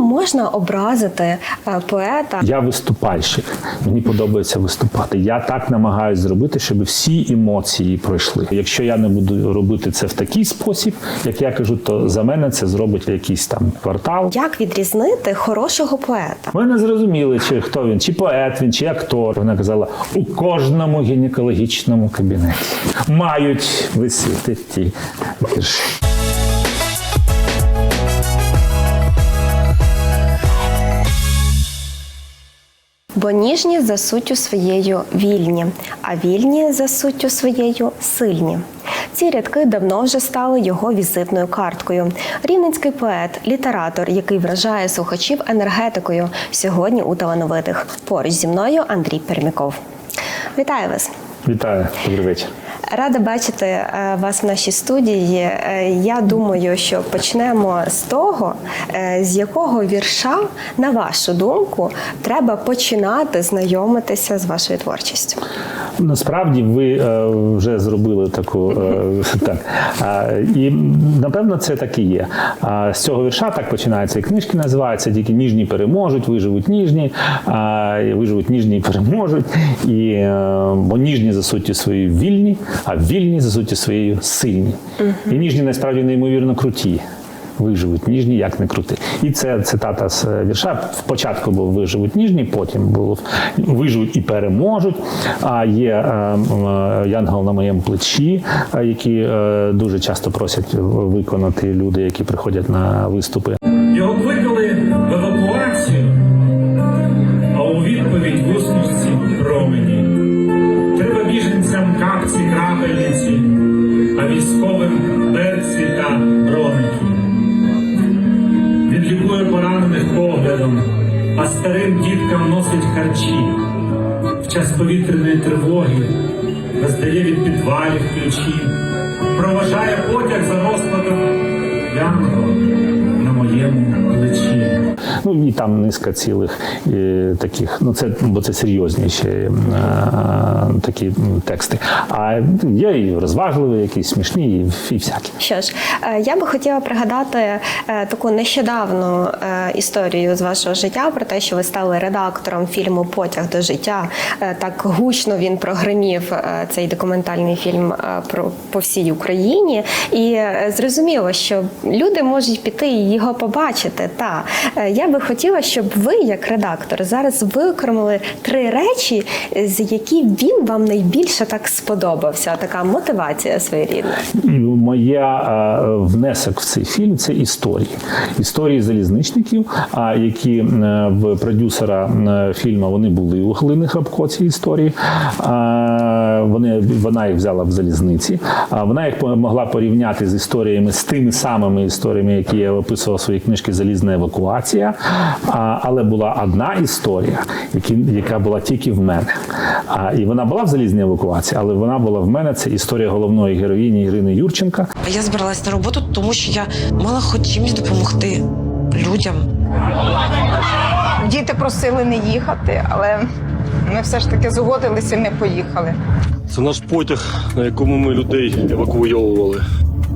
можна образити е, поета? Я виступальщик. Мені подобається виступати. Я так намагаюся зробити, щоб всі емоції пройшли. Якщо я не буду робити це в такий спосіб, як я кажу, то за мене це зробить якийсь там квартал. Як відрізнити хорошого поета? Ми не зрозуміли, чи хто він, чи поет він, чи актор. Вона казала, у кожному гінекологічному кабінеті мають висіти ті вірші. Бо ніжні за суттю своєю вільні, а вільні за суттю своєю сильні. Ці рядки давно вже стали його візитною карткою. Рівненський поет, літератор, який вражає слухачів енергетикою, сьогодні у талановитих. Поруч зі мною Андрій Пермяков. Вітаю вас! Вітаю, добрий вечір. Рада бачити е, вас в нашій студії. Е, Я думаю, що почнемо з того, е, з якого вірша, на вашу думку, треба починати знайомитися з вашою творчістю. Насправді ви вже зробили таку так. І напевно це так і є. З цього вірша так починаються і книжки називаються тільки ніжні переможуть, виживуть ніжні, виживуть ніжні і переможуть. І, бо ніжні за суттю своєю вільні, а вільні за суттю своєю сильні. І ніжні насправді неймовірно круті. Виживуть ніжні, як не крути. І це цитата з е, вірша. Спочатку був виживуть ніжні, потім було виживуть і переможуть. А є е, е, янгол на моєму плечі, е, які е, дуже часто просять виконати люди, які приходять на виступи. Ну і там низка цілих е, таких, ну це бо це серйозніші е, такі тексти. А є і розважливі, якісь смішні, і, і всякі. Що ж, е, я би хотіла пригадати таку нещодавну історію з вашого життя про те, що ви стали редактором фільму Потяг до життя. Так гучно він прогримів цей документальний фільм про по всій Україні. І зрозуміло, що люди можуть піти і його побачити. Та я би хотіла, щоб ви, як редактор, зараз викормили три речі, з які він вам найбільше так сподобався. Така мотивація своєрідна. Моя е, внесок в цей фільм це історії. Історії залізничників, а які е, в продюсера е, фільму вони були у Глини Храпко, ці історії. Вони, вона їх взяла в залізниці. Вона їх могла порівняти з історіями, з тими самими історіями, які я описував в своїй книжці Залізна евакуація. А, Але була одна історія, які, яка була тільки в мене. А, І вона була в залізній евакуації, але вона була в мене. Це історія головної героїні Ірини Юрченка. Я збиралась на роботу, тому що я мала хоч чимось допомогти людям. Діти просили не їхати, але ми все ж таки згодилися і не поїхали. Це наш потяг, на якому ми людей евакуйовували.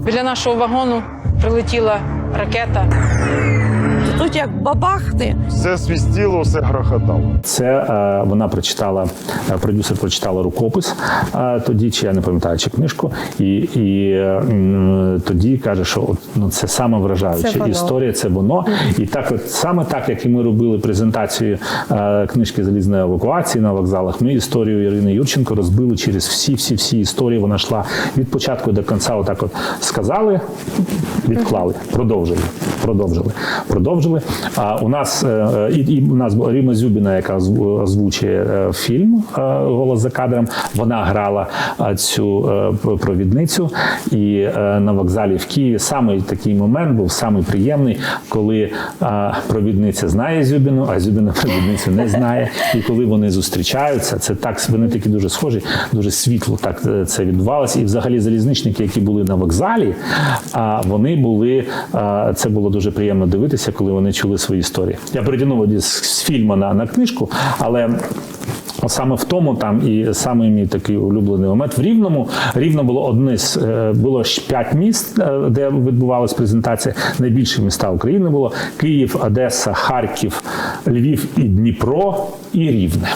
Біля нашого вагону прилетіла ракета. Тут як бабахти. Все свістіло, все грохотало. Це е, вона прочитала, е, продюсер прочитала рукопис е, тоді, чи я не пам'ятаю, чи книжку, і, і е, тоді каже, що от, ну, це саме вражаюча Це історія, це воно. І так, от саме так, як і ми робили презентацію е, книжки залізної евакуації на вокзалах, ми історію Ірини Юрченко розбили через всі, всі, всі історії. Вона йшла від початку до кінця. Отак, от сказали, відклали, продовжили, продовжили, продовжили. А у нас е, і, і у нас Ріма Зюбіна, яка озвучує е, фільм е, Голос за кадром. Вона грала е, цю е, провідницю. І е, на вокзалі в Києві саме такий момент був самий приємний, коли е, провідниця знає Зюбіну, а Зюбіна провідницю не знає. І коли вони зустрічаються, це так вони такі дуже схожі, дуже світло так е, це відбувалося. І взагалі залізничники, які були на вокзалі, вони були е, це було дуже приємно дивитися, коли вони чули свої історії. Я перетягнув з, фільму на, на книжку, але Саме в тому там і саме мій такий улюблений момент. В Рівному рівно було одне з е, було п'ять міст, е, де відбувалась презентація. Найбільші міста України було Київ, Одеса, Харків, Львів і Дніпро і Рівне.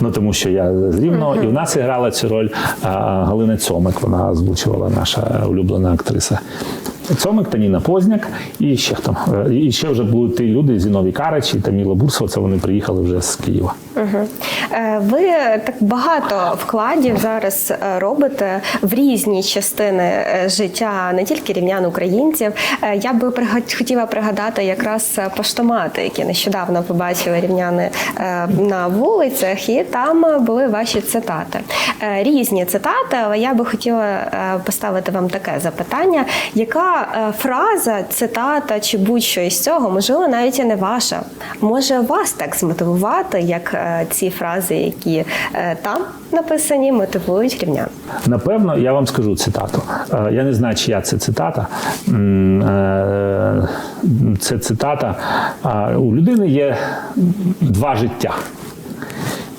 Ну тому що я з Рівного, і в нас грала цю роль Галина Цьомик. Вона озвучувала наша улюблена актриса. Цьомик, Таніна Позняк і ще хто. Е, І ще вже були ті люди Зіновій Карач і Таміла Бурсова. Це вони приїхали вже з Києва. Е, Ви так багато вкладів зараз е, робите в різні частини життя не тільки рівнян українців. Я би хотіла пригадати якраз поштомати, які нещодавно побачили рівняни на вулицях, і там були ваші цитати. Різні цитати, але я би хотіла поставити вам таке запитання: яка е, фраза, цитата чи будь-що із цього, можливо, навіть і не ваша, може вас так змотивувати, як е, ці фрази, які е, там написані, мотивують рівнян. Напевно, я вам скажу цитату. Я не знаю, чия це цитата. Це цитата. У людини є два життя.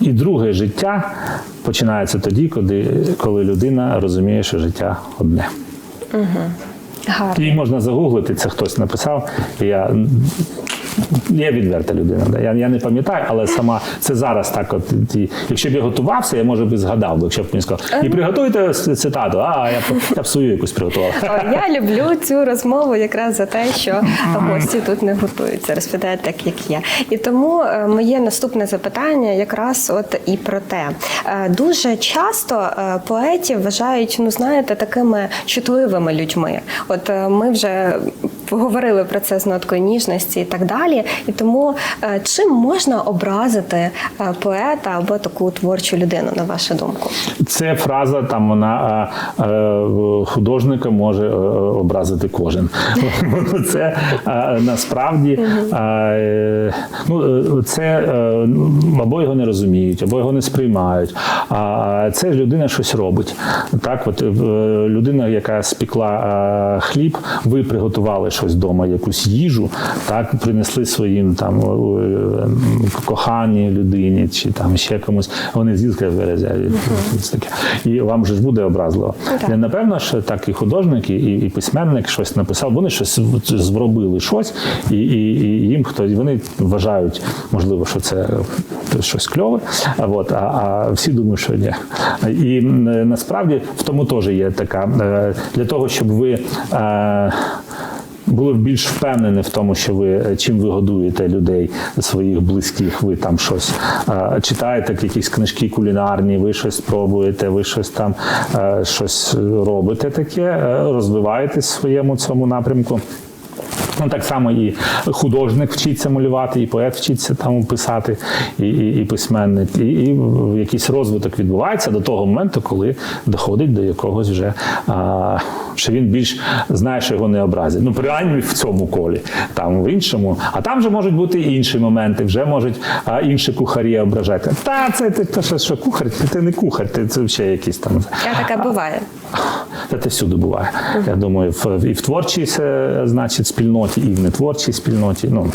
І друге життя починається тоді, коли, коли людина розуміє, що життя одне. Гарно. Її можна загуглити, це хтось написав. Я, я відверта людина. да. Я, я не пам'ятаю, але сама це зараз так. От, ті, якщо б я готувався, я може би згадав, би, якщо б мені сказав, і приготуйте цитату, а я, б- я б свою якусь приготував. Я люблю цю розмову якраз за те, що гості тут не готуються, розповідають так, як є. І тому е, моє наступне запитання якраз от і про те. Е, Дуже часто е, поетів вважають, ну знаєте, такими чутливими людьми. От ми вже говорили про це з ноткою ніжності і так далі. І тому е, чим можна образити е, поета або таку творчу людину, на вашу думку? Це фраза, там вона е, художника може образити кожен. Це насправді ну, це або його не розуміють, або його не сприймають. А це людина щось робить. Так, от людина, яка спекла а, хліб, ви приготували щось вдома, якусь їжу, так принесли своїм там е, коханій людині чи там ще комусь. Вони з'їли березя. Таке. І вам же ж буде образливо. Не напевно, що так і художник, і, і письменник щось написав. Вони щось зробили щось, і, і, і їм хтось вони вважають, можливо, що це щось кльове. А от а, а всі думають, що ні. І е, насправді в тому теж є така е, для того, щоб ви. Були більш впевнені в тому, що ви е, чим ви годуєте людей своїх близьких, ви там щось е, читаєте, якісь книжки кулінарні, ви щось пробуєте, ви щось там е, щось робите таке, е, розвиваєтесь в своєму цьому напрямку. Ну, так само і художник вчиться малювати, і поет вчиться там писати, і, і, і письменник, і, і якийсь розвиток відбувається до того моменту, коли доходить до якогось вже, а, що він більш знає, що його не образять. Ну, принаймні в цьому колі, там в іншому. А там вже можуть бути і інші моменти, вже можуть а, інші кухарі ображати. Та це ти то, що, що кухар, ти, ти не кухар, ти це ще якийсь там. Я таке буває. Та це всюди буває. Я думаю, в, і в творчій е, значить, спільноті, і в нетворчій спільноті. Ну,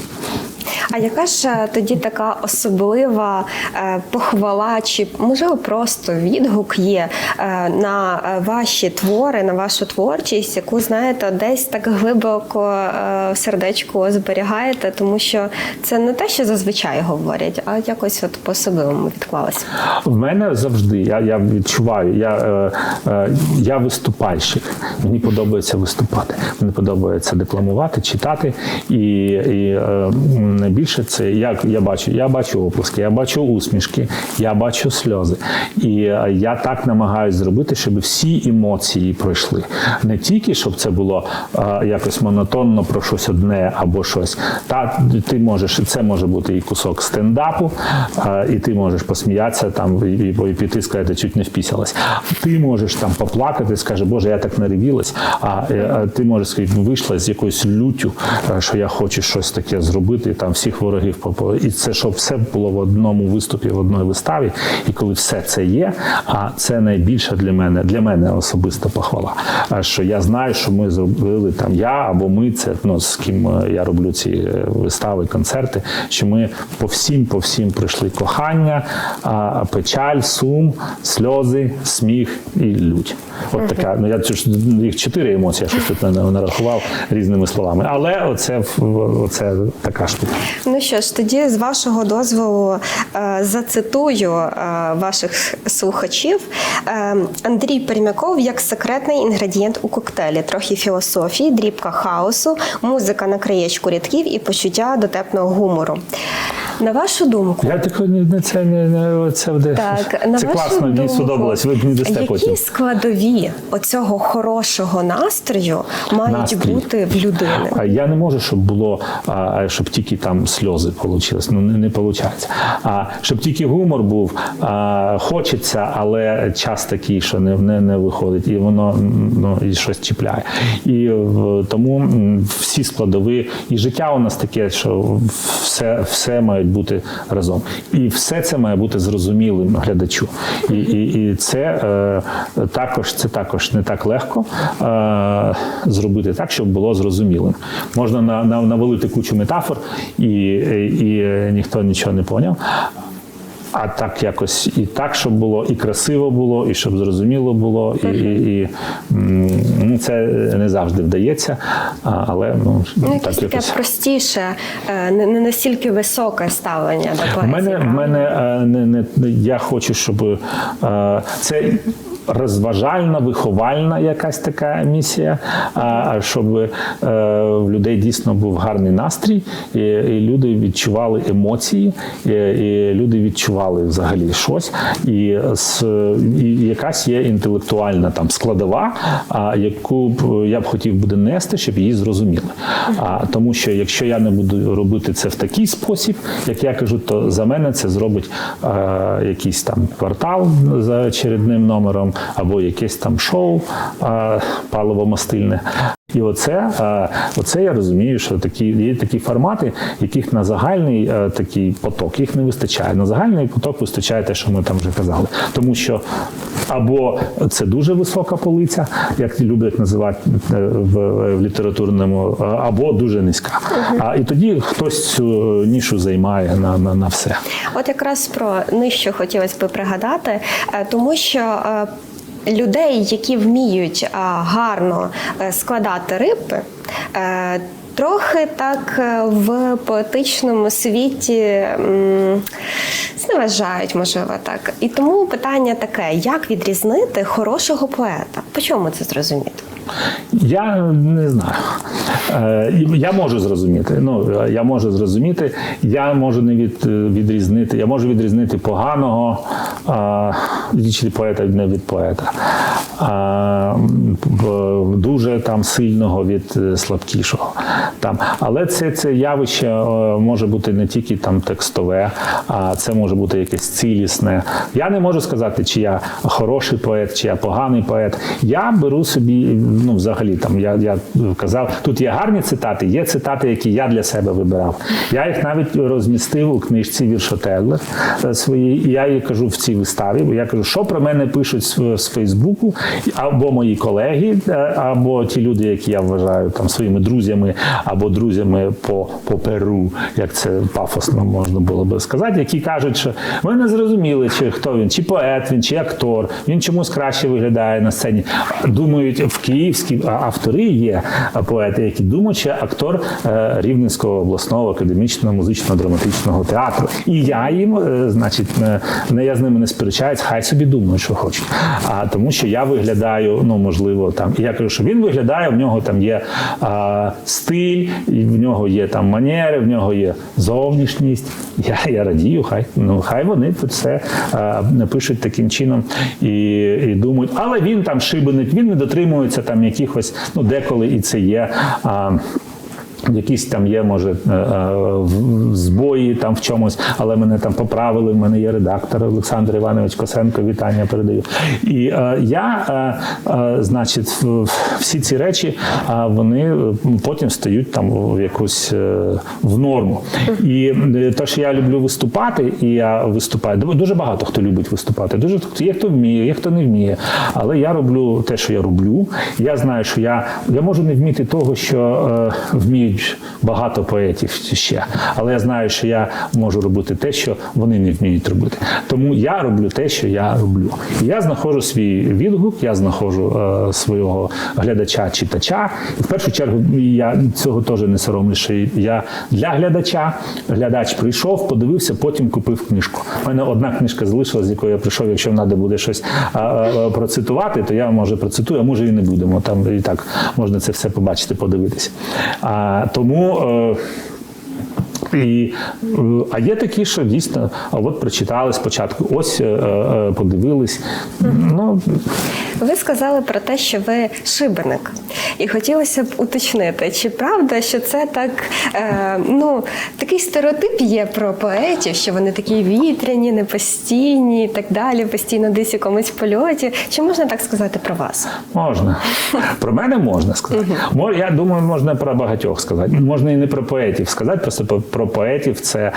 А яка ж е, тоді така особлива е, похвала, чи можливо просто відгук є е, на ваші твори, на вашу творчість, яку знаєте, десь так глибоко в сердечку зберігаєте, тому що це не те, що зазвичай говорять, а якось от по-особливому відклалося. В мене завжди я, я відчуваю, я, е, е, я виступальщик. Мені подобається виступати. Мені подобається декламувати, читати. І, і е, найбільше це як я бачу, я бачу оплески, я бачу усмішки, я бачу сльози. І е, я так намагаюся зробити, щоб всі емоції пройшли. Не тільки щоб це було е, якось монотонно про щось одне або щось. Та ти можеш, це може бути і кусок стендапу, е, і ти можеш посміятися там і, і, і піти сказати, чуть не впісялась. Ти можеш там поплакати, скаже, Боже, я так наревілась. А, а ти можеш сказати, ну, вийшла з якоюсь люттю, що я хочу щось таке зробити. Там всіх ворогів попали. І це щоб все було в одному виступі, в одній виставі. І коли все це є, а це найбільша для мене, для мене особиста похвала. А що я знаю, що ми зробили там я або ми, це ну з ким е, я роблю ці е, вистави, концерти. Що ми по всім, по всім прийшли кохання, печаль, сум, сльози, сміх і лють. От така. Ну я їх чотири емоції, я щось тут не- нарахував різними словами. Але оце оце така штука. Ну що ж, тоді з вашого дозволу е, зацитую е, ваших слухачів. Е, Андрій Пермяков як секретний інгредієнт у коктейлі. Трохи філософії, дрібка хаосу, музика на краєчку рядків і почуття дотепного гумору. На вашу думку, Я тако не це не, не це де так, на це вашу класно, мені сподобалось. Ви мені дасте які потім. складові оцього хорошого настрою мають Настрій. бути в людини? А я не можу, щоб було, щоб тільки там сльози вийшли. Ну не, не виходить. А щоб тільки гумор був, а, хочеться, але час такий, що не, не, не виходить, і воно ну, і щось чіпляє. І в- тому всі складові, і життя у нас таке, що все, все мають бути разом. І все це має бути зрозумілим глядачу. І, і, і це е, також це також не так легко е, зробити так, щоб було зрозумілим. Можна на, на, навалити кучу метафор, і, і, і ніхто нічого не поняв. А так якось і так, щоб було, і красиво було, і щоб зрозуміло було, і, і, і ну, це не завжди вдається, але ну, Ну, так таке якось. простіше, е, не, не настільки високе ставлення до поезії. мене, в мене е, не, не, я хочу, щоб е, це розважальна, виховальна якась така місія, щоб е, в людей дійсно був гарний настрій, і, люди відчували емоції, і, люди відчували взагалі щось, і, якась є інтелектуальна там складова, яку б я б хотів буде нести, щоб її зрозуміли. А, тому що якщо я не буду робити це в такий спосіб, як я кажу, то за мене це зробить е, якийсь там квартал за очередним номером або якесь там шоу е, паливо-мастильне. І оце, е, оце я розумію, що такі є такі формати, яких на загальний е, такий поток їх не вистачає. На загальний поток вистачає те, що ми там вже казали. Тому що або це дуже висока полиця, як люблять називати е, в, літературному, або дуже низька. А і тоді хтось цю нішу займає на, на, на все. От якраз про нижче хотілося би пригадати, тому що. Людей, які вміють гарно е, складати рипи, е, трохи так е, в поетичному світі зневажають, можливо, так. І тому питання таке: як відрізнити хорошого поета? По чому це зрозуміти? Я не знаю. Е, Я можу зрозуміти. Ну, я можу зрозуміти, я можу не від, відрізнити, я можу відрізнити поганого а, поета не від поета. В- дуже там сильного від е, слабкішого. Там. Але це, це явище е, може бути не тільки там текстове, а це може бути якесь цілісне. Я не можу сказати, чи я хороший поет, чи я поганий поет. Я беру собі, ну взагалі там я, я казав, тут є гарні цитати, є цитати, які я для себе вибирав. Я їх навіть розмістив у книжці Віршотеглер е, своїй. Я їй кажу в цій виставі, бо я кажу, що про мене пишуть з Фейсбуку, або мої колеги, е, або ті люди, які я вважаю там своїми друзями, або друзями по, по Перу, як це пафосно можна було би сказати, які кажуть, що ми не зрозуміли, чи хто він, чи поет він, чи актор, він чомусь краще виглядає на сцені. Думають, в Київській автори є поети, які думають, що актор е, Рівненського обласного академічного музично-драматичного театру. І я їм, е, значить, не, я з ними не сперечаюсь, хай собі думають, що хочуть. А тому, що я виглядаю, ну можливо, там. Я кажу, що він виглядає, в нього там є а, стиль, в нього є там манери, в нього є зовнішність. Я, я радію, хай ну хай вони все а, пишуть таким чином і, і думають, але він там шибеник, він не дотримується там якихось, ну деколи і це є. А, Якісь там є, може, е, е, збої там в чомусь, але мене там поправили. В мене є редактор Олександр Іванович Косенко. Вітання передаю. І е, я, е, е, значить, всі ці речі, вони потім стають там в якусь в норму. І те, що я люблю виступати, і я виступаю. Дуже багато хто любить виступати. Дуже є хто вміє, є хто не вміє. Але я роблю те, що я роблю. Я знаю, що я, я можу не вміти того, що е, вміють багато поетів ще. Але я знаю, що я можу робити те, що вони не вміють робити. Тому я роблю те, що я роблю. І я знаходжу свій відгук, я знаходжу е, свого глядача, читача. І в першу чергу я цього теж не соромлюсь, що я для глядача. Глядач прийшов, подивився, потім купив книжку. У мене одна книжка залишилась, з якої я прийшов. Якщо треба буде щось а, а, процитувати, то я може процитую, а може і не будемо. Там і так можна це все побачити, подивитися. Тому. Е, і, а є такі, що дійсно, а от прочитали спочатку, ось е, е, подивились. Ну, Ви сказали про те, що ви шибеник, і хотілося б уточнити, чи правда, що це так, е, ну такий стереотип є про поетів, що вони такі вітряні, непостійні і так далі, постійно десь у якомусь польоті. Чи можна так сказати про вас? Можна. Про мене можна сказати. Я думаю, можна про багатьох сказати. Можна і не про поетів сказати, просто про поетів це,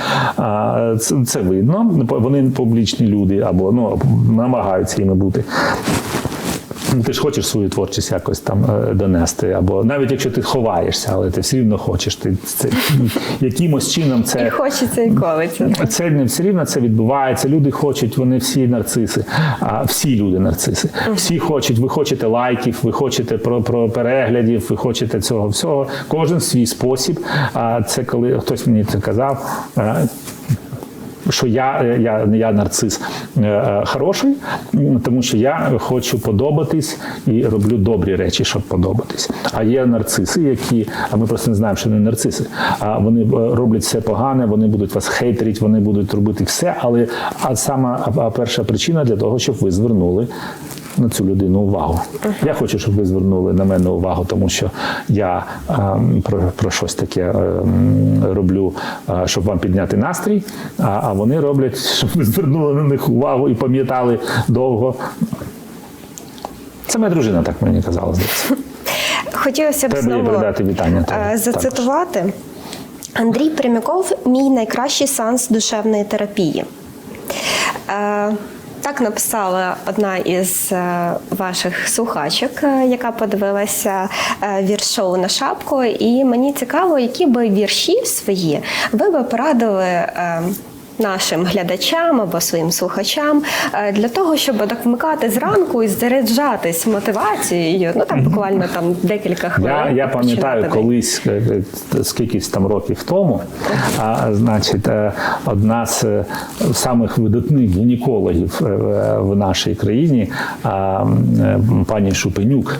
це, це видно. Вони публічні люди або ну, намагаються іми бути. Ти ж хочеш свою творчість якось там е, донести, або навіть якщо ти ховаєшся, але ти все рівно хочеш. Ти це якимось чином це І хочеться і колиться. це не все рівно це відбувається. Люди хочуть, вони всі нарциси. А всі люди нарциси. Всі хочуть, ви хочете лайків, ви хочете про, про переглядів, ви хочете цього всього. Кожен свій спосіб. А це коли хтось мені це казав. Що я, я, я нарцис е, е, хороший, тому що я хочу подобатись і роблю добрі речі, щоб подобатись. А є нарциси, які, а ми просто не знаємо, що вони нарциси. А вони е, роблять все погане, вони будуть вас хейтерити, вони будуть робити все. Але а сама а перша причина для того, щоб ви звернули на цю людину увагу. Я хочу, щоб ви звернули на мене увагу, тому що я ем, про, про щось таке ем, роблю, е, щоб вам підняти настрій, а, а вони роблять, щоб ви звернули на них увагу і пам'ятали довго. Це моя дружина, так мені казала, здається. Хотілося б Треба знову передати вітання. е, також. зацитувати. Андрій Примяков мій найкращий сеанс душевної терапії. Е, Так написала одна із е, ваших слухачок, е, яка подивилася е, вірш-шоу на шапку. І мені цікаво, які би вірші свої ви би порадили е, нашим глядачам або своїм слухачам е, для того, щоб так вмикати зранку і заряджатись мотивацією. Ну там буквально там декілька хвилин. Я, я пам'ятаю колись, е, е, там років тому, а, значить, одна з самих видатних гінекологів в нашій країні, пані Шупенюк,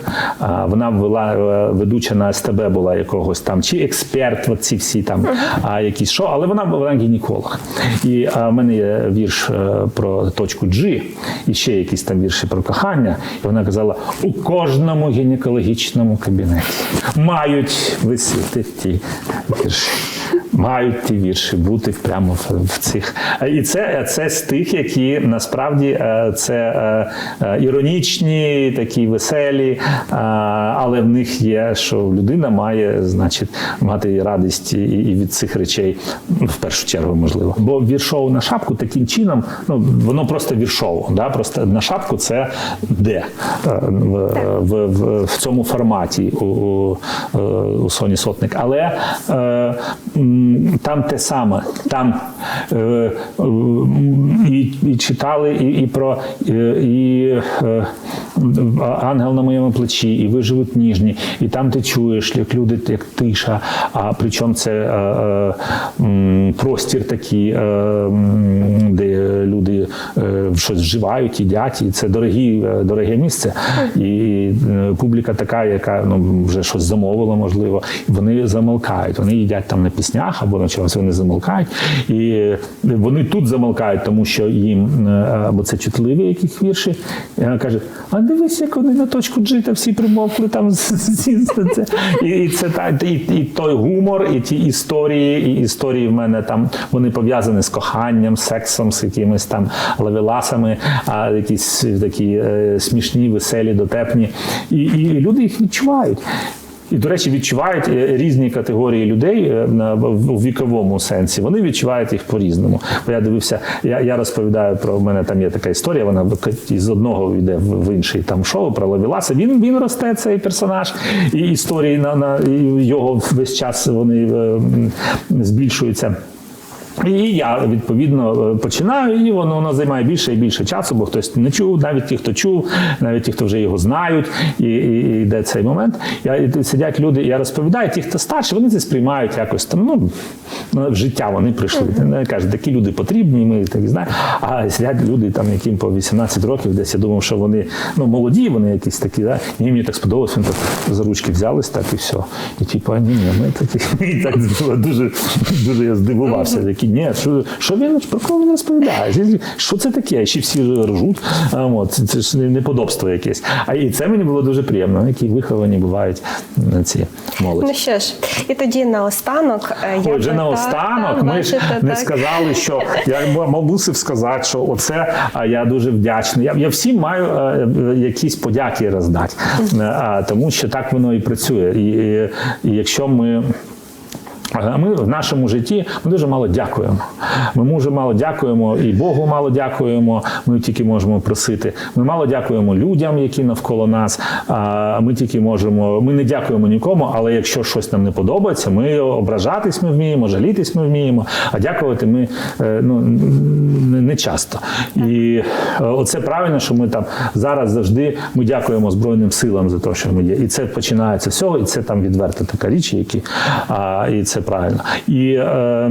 вона була ведуча на СТБ була якогось там, чи експерт, ці всі там а, якісь шоу, але вона вона гінеколог. І а, в мене є вірш е, про точку G, і ще якісь там вірші про кохання. І вона казала: у кожному гінекологічному кабінеті мають висіти ті вірші. Мають ті вірші бути прямо в, цих. І це, це з тих, які насправді е, це е, е, іронічні, такі веселі, е, але в них є, що людина має, значить, мати радість і, від цих речей ну, в першу чергу, можливо. Бо віршоу на шапку таким чином, ну воно просто віршово. Да? Просто на шапку це де Е, в, в, в, в цьому форматі у, у, е, у Соні Сотник. Але е, там те саме. Там е, е, і, і читали і, і про і, і е, ангел на моєму плечі, і виживуть ніжні, і там ти чуєш, як люди, як тиша. А причому це е, е, простір такий, е, де люди е, щось вживають, їдять, і це дорогі, е, дороге місце. І е, публіка така, яка ну вже щось замовила, можливо, вони замолкають. Вони їдять там на піснях або на чомусь вони замолкають. І вони тут замолкають, тому що їм е, або це чутливі якісь вірші. І вона каже: а дивись, як вони на точку G та всі примовкли там. І, і це та і, і той гумор, і ті історії, і історії в мене там вони пов'язані з коханням, сексом, з якимись там лавеласами, а якісь такі е, смішні, веселі, дотепні. І, і люди їх відчувають. І, до речі, відчувають е, різні категорії людей е, в віковому сенсі. Вони відчувають їх по-різному. Бо я дивився, я, я розповідаю про в мене там є така історія. Вона з одного йде в в інший там шоу про Лавіласа. Він він росте цей персонаж, і історії на, на його весь час вони е, збільшуються. І я відповідно е, починаю, і воно, воно займає більше і більше часу, бо хтось не чув, навіть ті, хто чув, навіть ті, хто вже його знають, і, і, і йде цей момент. Я і сидять люди, я розповідаю, ті, хто старші, вони це сприймають якось там. Ну ну, в життя вони прийшли. Вони кажуть, такі люди потрібні, ми так і знаємо. А сидять люди, там, яким по 18 років, десь я думав, що вони ну молоді, вони якісь такі, да? Ні, мені так сподобалось, вони так за ручки взялись, так і все. І типу, ні, ні, ми такі. І так дуже, дуже я здивувався. Такі, ні, що, що він про кого він розповідає? Що це таке? Ще всі ржуть. От, це, ж неподобство якесь. А і це мені було дуже приємно. Які виховані бувають м, ці молоді. Ну що ж, і тоді наостанок е, я Ой, наостанок так, ми ж не так. сказали, що я мусив сказати, що оце а, я дуже вдячний. Я, я всім маю е, е, якісь подяки роздати, Е, тому що так воно і працює. І, і, і якщо ми. Ми в нашому житті ми дуже мало дякуємо. Ми дуже мало дякуємо і Богу мало дякуємо. Ми тільки можемо просити. Ми мало дякуємо людям, які навколо нас. Ми тільки можемо. Ми не дякуємо нікому, але якщо щось нам не подобається, ми ображатись ми вміємо, жалітись ми вміємо. А дякувати ми е, ну не- часто. І е, оце правильно, що ми там зараз завжди ми дякуємо Збройним силам за те, що ми є. І це починається з цього, і це там відверта така річ, які і це правильно. І, е,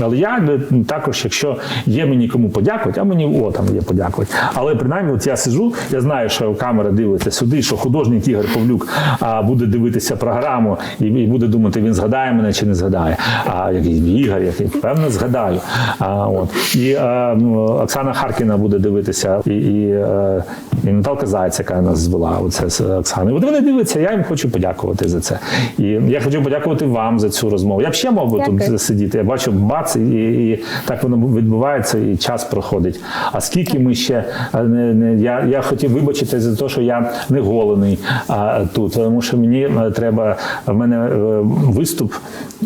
але я також, якщо є мені кому подякувати, а мені о, там є подякувати. Але принаймні, от я сиджу, я знаю, що камера дивиться сюди, що художник Ігор Павлюк а, буде дивитися програму і, і буде думати, він згадає мене чи не згадає. А який Ігор, який певно згадаю. А, от. І е, ну, Оксана Харкіна буде дивитися, і, і, е, і Наталка Зайця, яка нас звела, оце з Оксаною. От вони дивляться, я їм хочу подякувати за це. І я хочу подякувати вам за цю розмову. Я б ще мав би Дякую. тут сидіти. Я бачу бац, і, і так воно відбувається, і час проходить. А скільки ми ще не, не я, я хотів вибачити за те, що я не голений а, тут, тому що мені е, треба в мене е, виступ,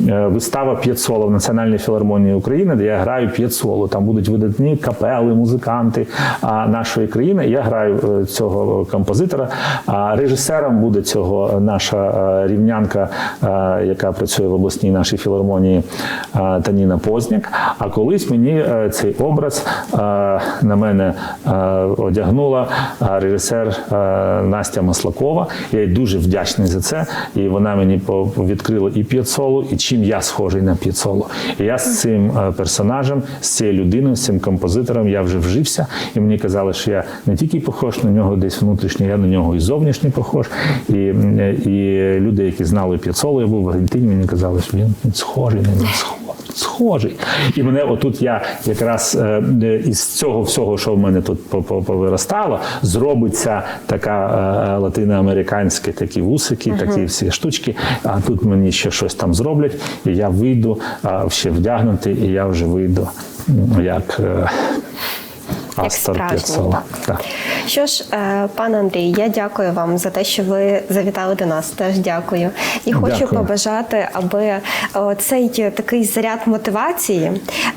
е, вистава п'єцоло в Національній філармонії України, де я граю п'єцоло. Там будуть видатні капели, музиканти а, нашої країни. Я граю цього композитора. А режисером буде цього наша рівнянка, яка працює в обласній нашій філармонії е, Таніна Позняк. А колись мені е, цей образ е, на мене одягнула режисер Настя Маслакова. Я їй дуже вдячний за це. І вона мені відкрила і п'єцолу, і чим я схожий на п'єцолу. І я з цим персонажем, з цією людиною, з цим композитором я вже вжився. І мені казали, що я не тільки похож на нього десь внутрішньо, я на нього і зовнішньо похож. І, і люди, які знали п'єцолу, я був в Аргентині, мені казали, що він схожий на нього. схожий. І мене отут я якраз е, е, із цього всього, що в мене тут по- по- повиростало, зробиться така е, латиноамериканські такі вусики, такі всі штучки. А тут мені ще щось там зроблять, і я вийду ще вдягнутий, і я вже вийду м, як. справжній, так. Що ж, е, пане Андрій, я дякую вам за те, що ви завітали до нас. Теж дякую. І хочу Дякую. побажати, аби е, цей такий заряд мотивації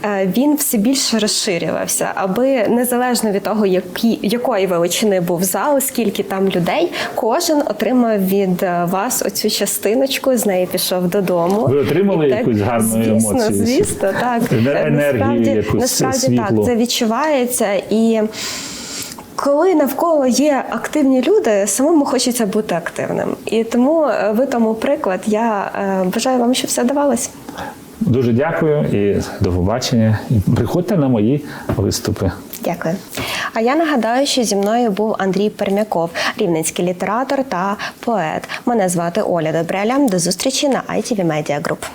е, він все більше розширювався, аби незалежно від того, які, якої величини був зал, скільки там людей, кожен отримав від вас оцю частиночку, з неї пішов додому. Ви отримали так, якусь гарну звісно, емоцію? Звісно, так. Енергію Насправді- якусь, насправді світло? так, це відчувається і. Коли навколо є активні люди, самому хочеться бути активним. І тому е, ви тому приклад. Я е, бажаю вам, щоб все давалось. Дуже дякую і до побачення. І приходьте на мої виступи. Дякую. А я нагадаю, що зі мною був Андрій Пермяков, рівненський літератор та поет. Мене звати Оля Добреля. До зустрічі на ITV Media Group.